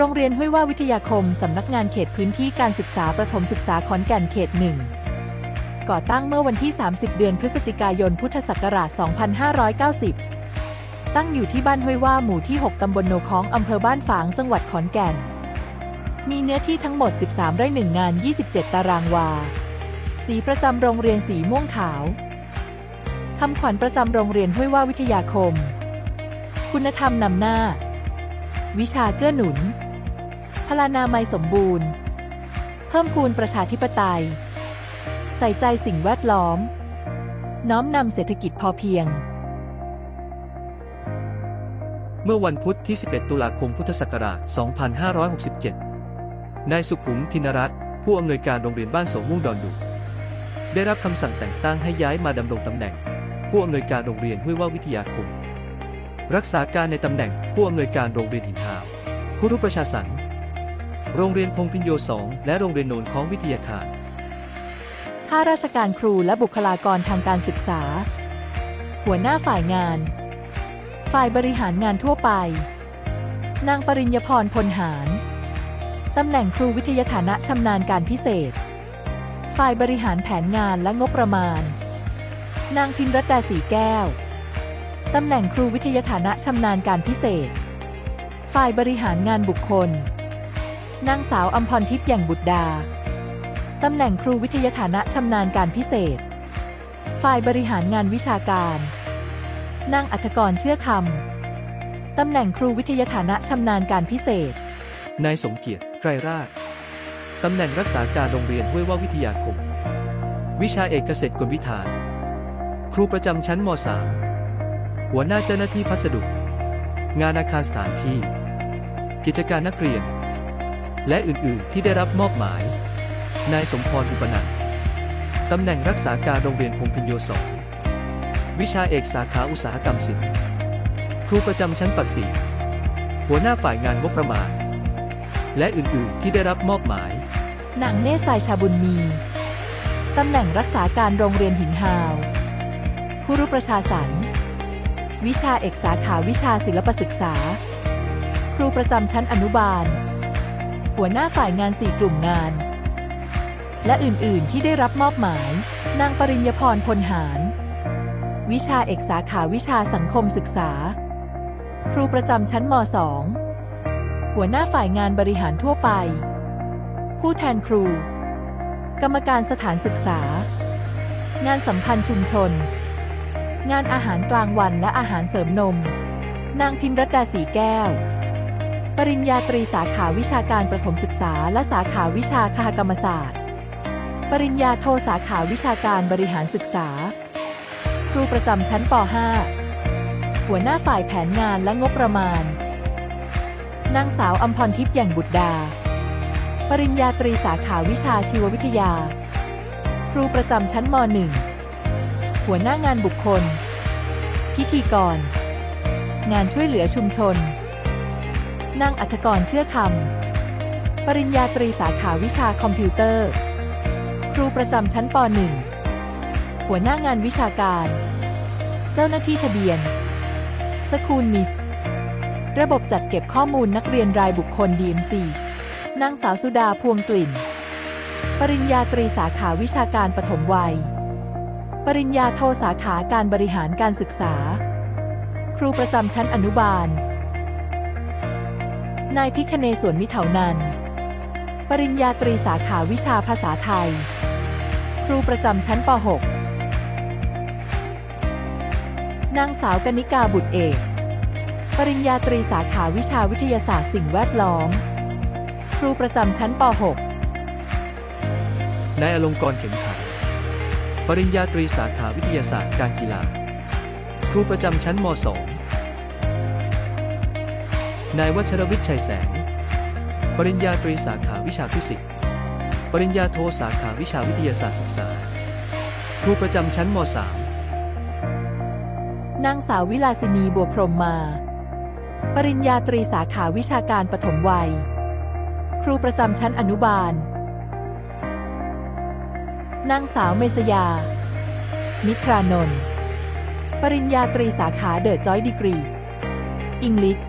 โรงเรียนห้วยว่าวิทยาคม สำนักงานเขตพื้นที่การศึกษาประถมศึกษาขอนแก่นเขตหนึ่งก่อตั้งเมื่อวันที่ 30 เดือนพฤศจิกายน พุทธศักราช 2590 ตั้งอยู่ที่บ้านห้วยว่าหมู่ที่ 6 ตำบลโนคอง อำเภอบ้านฝาง จังหวัดขอนแก่น มีเนื้อที่ทั้งหมด 13 ไร่หนึ่งงาน 27 ตารางวา สีประจำโรงเรียนสีม่วงขาว คำขวัญประจำโรงเรียนห้วยว่าวิทยาคม คุณธรรมนำหน้า วิชาเกื้อหนุน พลานามัยสมบูรณ์ เพิ่มพูนประชาธิปไตย ใส่ใจสิ่งแวดล้อม น้อมนำเศรษฐกิจพอเพียง เมื่อวันพุธที่ 11 ตุลาคมพุทธศักราช 2567 นายสุขุมธินรัตน์ผู้อำนวยการโรงเรียนบ้านโสมม่วงดอนดุได้รับคำสั่งแต่งตั้งให้ย้ายมาดำรงตำแหน่ง ผู้อำนวยการโรงเรียนห้วยว่าวิทยาคม รักษาการในตำแหน่งผู้อำนวยการโรงเรียนหินหาวคุรุประชาสรรค์ โรงเรียนพงพินโยสองและโรงเรียนโนนของวิทยาคารข้าราชการครูและบุคลากรทางการศึกษา หัวหน้าฝ่ายงาน ฝ่ายบริหารงานทั่วไป นางปริญญพรพลหาร ตำแหน่งครูวิทยาฐานะชำนาญการพิเศษ ฝ่ายบริหารแผนงานและงบประมาณ นางพินรัตดาสีแก้ว ตำแหน่งครูวิทยาฐานะชำนาญการพิเศษ ฝ่ายบริหารงานบุคคล นางสาวอัมพรทิพย์อย่งบุตรดา ตำแหน่งครูวิทยาฐานะชำนาญการพิเศษ ฝ่ายบริหารงานวิชาการ นางอัธกรเชื่อคำ ตำแหน่งครูวิทยาฐานะชำนาญการพิเศษ นายสมเกียรติไกรราชตำแหน่งรักษาการโรงเรียนห้วยว่าวิทยาคม วิชาเอกเกษตรกลวิธาน ครูประจำชั้นม .3 หัวหน้าเจ้าหน้าที่พัสดุ งานอาคารสถานที่ กิจการนักเรียน และอื่นๆ ที่ได้รับมอบหมาย นายสมพรอุปนันท์ตำแหน่งรักษาการโรงเรียนพงพินโยสองวิชาเอกสาขาอุตสาหกรรมศิลป์ครูประจำชั้นปัดสีหัวหน้าฝ่ายงานงบประมาณ และอื่นๆ ที่ได้รับมอบหมาย นางเนศสายชาบุญมี ตำแหน่งรักษาการโรงเรียนหินฮาวครูรุประชาสรรวิชาเอกสาขาวิชาศิลปศึกษา ครูประจำชั้นอนุบาล หัวหน้าฝ่ายงานสี่กลุ่มงาน และอื่น ๆ ที่ได้รับมอบหมาย นางปริญญพรพลหาร วิชาเอกสาขาวิชาสังคมศึกษา ครูประจำชั้นม .2 หัวหน้าฝ่ายงานบริหารทั่วไป ผู้แทนครู กรรมการสถานศึกษา งานสัมพันธ์ชุมชน งานอาหารกลางวันและอาหารเสริมนม นางพิมรัตดาสีแก้ว ปริญญาตรีสาขาวิชาการประถมศึกษา และสาขาวิชาคหกรรมศาสตร์ ปริญญาโทสาขาวิชาการบริหารศึกษา ครูประจำชั้นป .5 หัวหน้าฝ่ายแผนงานและงบประมาณ นางสาวอัมพรทิพย์อย่างบุตรดา ปริญญาตรีสาขาวิชาชีววิทยา ครูประจำชั้นม .1 หัวหน้างานบุคคล พิธีกร งานช่วยเหลือชุมชน นางอัธกรเชื่อคำ ปริญญาตรีสาขาวิชาคอมพิวเตอร์ ครูประจำชั้นป .1 หัวหน้างานวิชาการ เจ้าหน้าที่ทะเบียน สคูลมิส ระบบจัดเก็บข้อมูลนักเรียนรายบุคคล DMC นางสาวสุดาพวงกลิ่น ปริญญาตรีสาขาวิชาการปฐมวัย ปริญญาโทสาขาการบริหารการศึกษา ครูประจำชั้นอนุบาล นายพิคเนศวนมิเถานัน ปริญญาตรีสาขาวิชาภาษาไทย ครูประจำชั้นป .6 นางสาวกนิกาบุตรเอก ปริญญาตรีสาขาวิชาวิทยาศาสตร์สิ่งแวดล้อม ครูประจำชั้นป .6 นายอลงกรณ์เข็มขันปริญญาตรีสาขาวิทยาศาสตร์การกีฬา ครูประจำชั้นม .2 นายวัชรวิทย์ชัยแสง ปริญญาตรีสาขาวิชาฟิสิกส์ ปริญญาโทสาขาวิชาวิทยาศาสตร์ศึกษา ครูประจำชั้นม .3 นางสาววิลาสินีบัวพรหมมา ปริญญาตรีสาขาวิชาการปฐมวัย ครูประจำชั้นอนุบาล นางสาวเมษยา มิตรานนท์ ปริญญาตรีสาขาเดอะจอยดีกรีอังกฤษ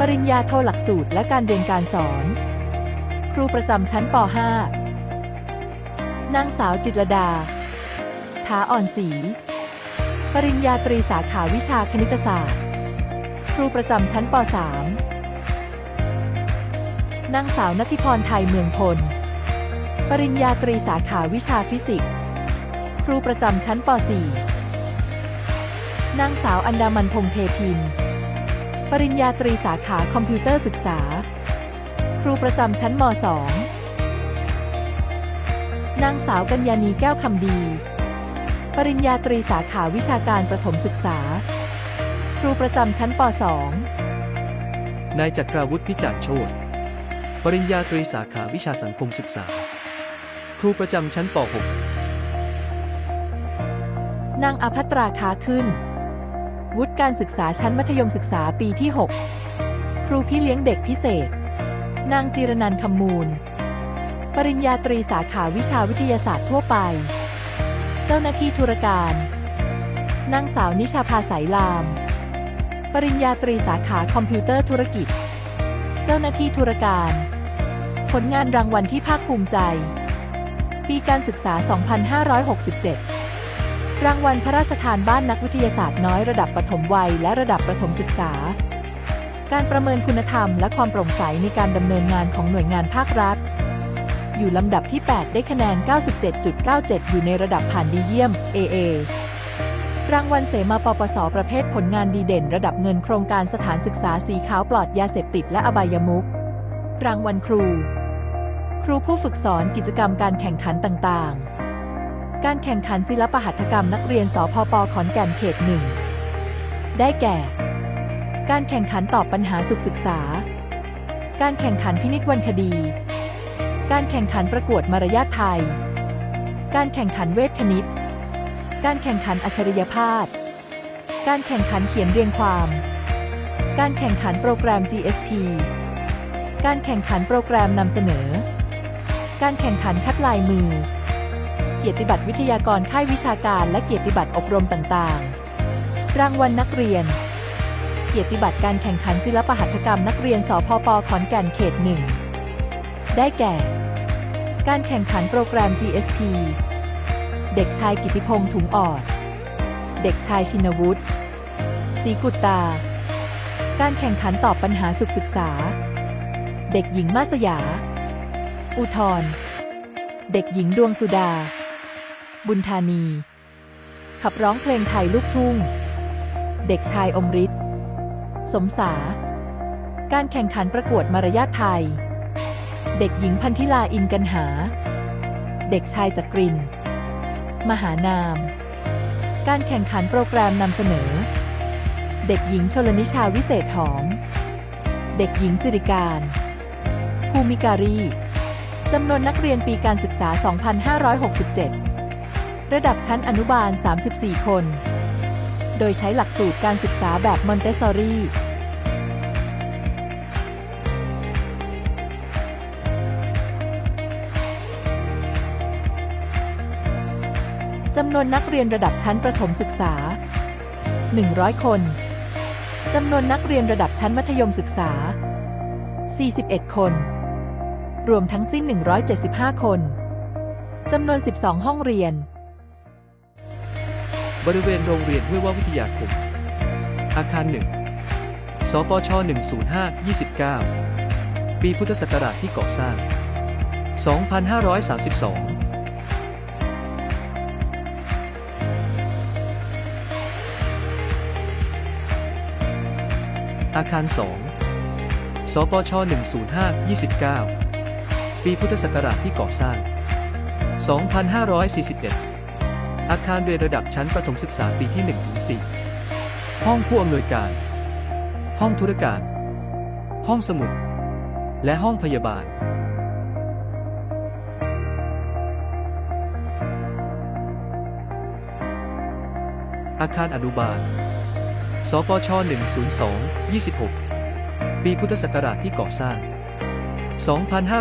ปริญญาโทหลักสูตรและการเรียนการสอน ครูประจำชั้นป .5 นางสาวจิตรดา ถาอ่อนศรี ปริญญาตรีสาขาวิชาคณิตศาสตร์ ครูประจำชั้นป .3 นางสาวนัทิพรไทยเมืองพล ปริญญาตรีสาขาวิชาฟิสิกส์ ครูประจำชั้นป .4 นางสาวอันดามันพงเทพิมพ์ ริญญาตรีสาขาคอมพิวเตอร์ศึกษา ครูประจำชั้นม .2 นางสาวกัญญานีแก้วคำดี ปริญญาตรีสาขาวิชาการประถมศึกษา ครูประจำชั้นป .2 นายจักราวุฒิพิจารณ์โชตปริญญาตรีสาขาวิชาสังคมศึกษา ครูประจำชั้นปนางอภัตราค้าขึ้น วุฒิการศึกษาชั้นมัธยมศึกษาปีที่ 6 ครูพี่เลี้ยงเด็กพิเศษ นางจีรนันคำมูล ปริญญาตรีสาขาวิชาวิทยาศาสตร์ทั่วไป เจ้าหน้าที่ธุรการ นางสาวนิชาภาสายลาม ปริญญาตรีสาขาคอมพิวเตอร์ธุรกิจ เจ้าหน้าที่ธุรการ ผลงานรางวัลที่ภาคภูมิใจ ปีการศึกษา 2567 รางวัลพระราชทานบ้านนักวิทยาศาสตร์น้อยระดับปฐมวัยและระดับประถมศึกษา การประเมินคุณธรรมและความโปร่งใสในการดำเนินงานของหน่วยงานภาครัฐ อยู่ลำดับที่ 8 ได้คะแนน 97.97 อยู่ในระดับผ่านดีเยี่ยม AA รางวัลเสมาปปส ประเภทผลงานดีเด่น ระดับเงินโครงการสถานศึกษาสีขาวปลอดยาเสพติดและอบายมุขรางวัลครู ครูผู้ฝึกสอนกิจกรรมการแข่งขันต่างๆ การแข่งขันศิลปหัตถกรรมนักเรียนสพปขอนแก่นเขตหนึ่ง ได้แก่ การแข่งขันตอบปัญหาสุขศึกษา การแข่งขันพินิจวรรณคดี การแข่งขันประกวดมารยาทไทย การแข่งขันเวทคณิต การแข่งขันอัจฉริยภาพ การแข่งขันเขียนเรียงความ การแข่งขันโปรแกรม GSP การแข่งขันโปรแกรมนำเสนอ การแข่งขันคัดลายมือ เกียรติบัตรวิทยากรค่ายวิชาการและเกียรติบัตรอบรมต่างๆ รางวัลนักเรียน เกียรติบัตรการแข่งขันศิลปหัตถกรรมนักเรียนสพปขอนแก่นเขตหนึ่งได้แก่ การแข่งขันโปรแกรม GSP เด็กชายกิติพงษ์ถุงออนเด็กชายชินวุฒิศรีกุตตา การแข่งขันตอบปัญหาสุขศึกษา เด็กหญิงมาสยา อุทรเด็กหญิงดวงสุดา บุญธานี ขับร้องเพลงไทยลูกทุ่ง เด็กชายอมฤทธิ์สมสา การแข่งขันประกวดมารยาทไทย เด็กหญิงพันธิลาอินกันหา เด็กชายจักริน มหานาม การแข่งขันโปรแกรมนำเสนอ เด็กหญิงชลนิชาวิเศษหอม เด็กหญิงสิริการ ภูมิการีจำนวนนักเรียนปีการศึกษา 2567 ระดับชั้นอนุบาล 34 คน โดยใช้หลักสูตรการศึกษาแบบมอนเตสซอรี่จำนวนนักเรียนระดับชั้นประถมศึกษา 100 คน จำนวนนักเรียนระดับชั้นมัธยมศึกษา 41 คน รวมทั้งสิ้น 175 คน จำนวน 12 ห้องเรียน บริเวณโรงเรียนห้วยว่าวิทยาคม อาคารหนึ่งสปช 105 29 ปีพุทธศักราชที่ก่อสร้าง 2532อาคาร 2 สปช 105 29 ปีพุทธศักราชที่ก่อสร้าง 2541 อาคารเรียนระดับชั้นประถมศึกษาปีที่ 1-4 ห้องผู้อำนวยการ ห้องธุรการ ห้องสมุด และห้องพยาบาล อาคารอนุบาล สปช 102 26 ปีพุทธศักราชที่ก่อสร้าง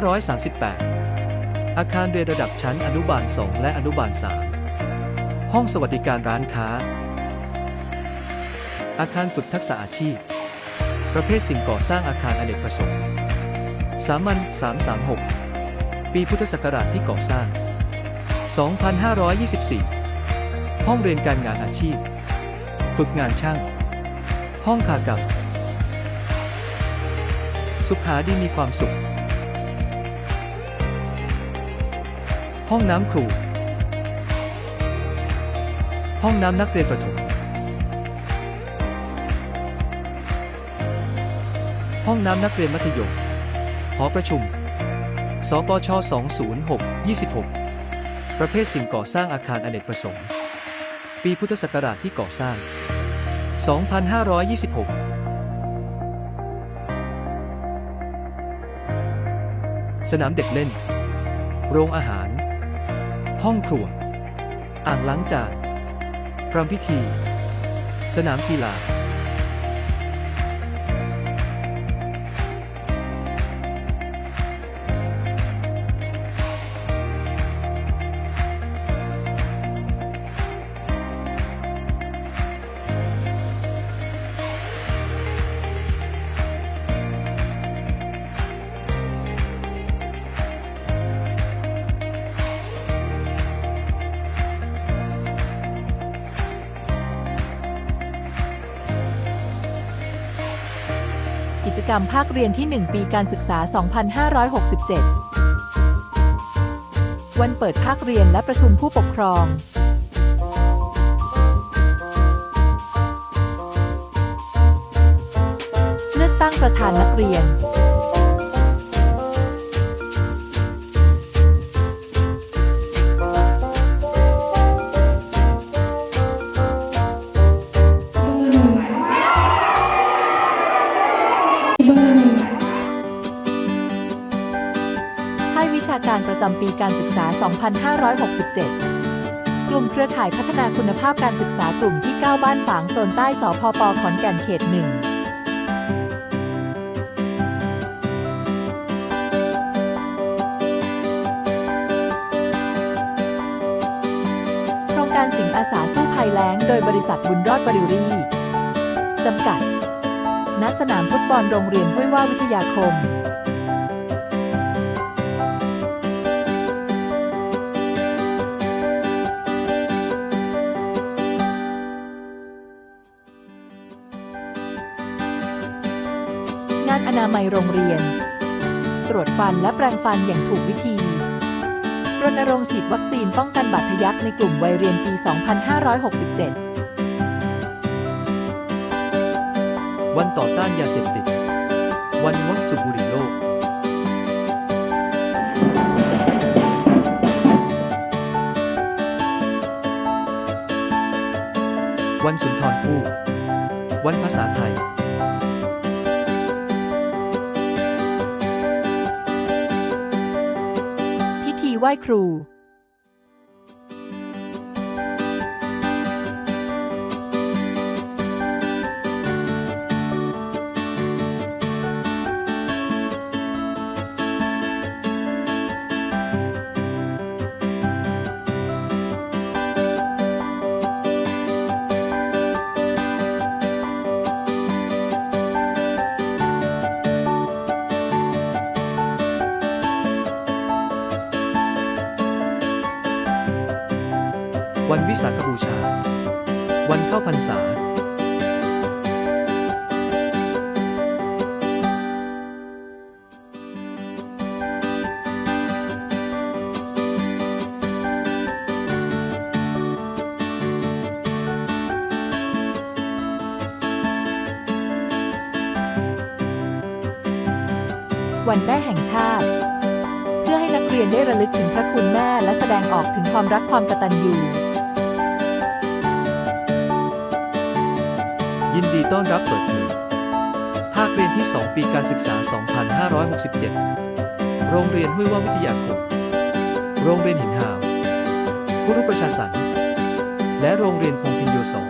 2538 อาคารเรียนระดับชั้นอนุบาล 2 และอนุบาล 3 ห้องสวัสดิการร้านค้า อาคารฝึกทักษะอาชีพ ประเภทสิ่งก่อสร้างอาคารอเนกประสงค์ สามัญ336 ปีพุทธศักราชที่ก่อสร้าง 2524 ห้องเรียนการงานอาชีพ ฝึกงานช่าง ห้องคากรรมสุขหาดีมีความสุข ห้องน้ำครู ห้องน้ำนักเรียนประถม ห้องน้ำนักเรียนมัธยม หอประชุม สปช 206 26 ประเภทสิ่งก่อสร้างอาคารอเนกประสงค์ ปีพุทธศักราชที่ก่อสร้าง 2526สนามเด็กเล่น โรงอาหาร ห้องครัว อ่างล้างจาน พรำพิธี สนามกีฬา จกรรมภาคเรียนที่ 1 ปีการศึกษา 2567 วันเปิดภาคเรียนและประชุมผู้ปกครองเลือกตั้งประธานนักเรียน วิชาการประจำปีการศึกษา 2567 กลุ่มเครือข่ายพัฒนาคุณภาพการศึกษากลุ่มที่ 9 บ้านฝางโซนใต้สพปขอนแก่นเขตหนึ่งโครงการสิงอาสาสู้ภัยแล้ง โดยบริษัทบุญรอดบริวรี่จำกัด ณ สนามฟุตบอลโรงเรียนห้วยว่าวิทยาคม นอนามัยโรงเรียน ตรวจฟันและแปรงฟันอย่างถูกวิธี รณรงค์ฉีดวัคซีนป้องกันบาดทะยักในกลุ่มวัยเรียนปี 2567 วันต่อต้านยาเสพติด วันงดสูบบุหรี่โลกวันสุนทรภู่วันภาษาไทย ไหว้ครู วันเข้าพรรษาวันแม่แห่งชาติ เพื่อให้นักเรียนได้ระลึกถึงพระคุณแม่และแสดงออกถึงความรักความกตัญญู ยินดีต้อนรับเปิดเทอมภาคเรียนที่ 2 ปีการศึกษา 2567 โรงเรียนห้วยว่าวิทยาคม โรงเรียนหินหาวคุรุประชาสัน และโรงเรียนพงพินโยสอง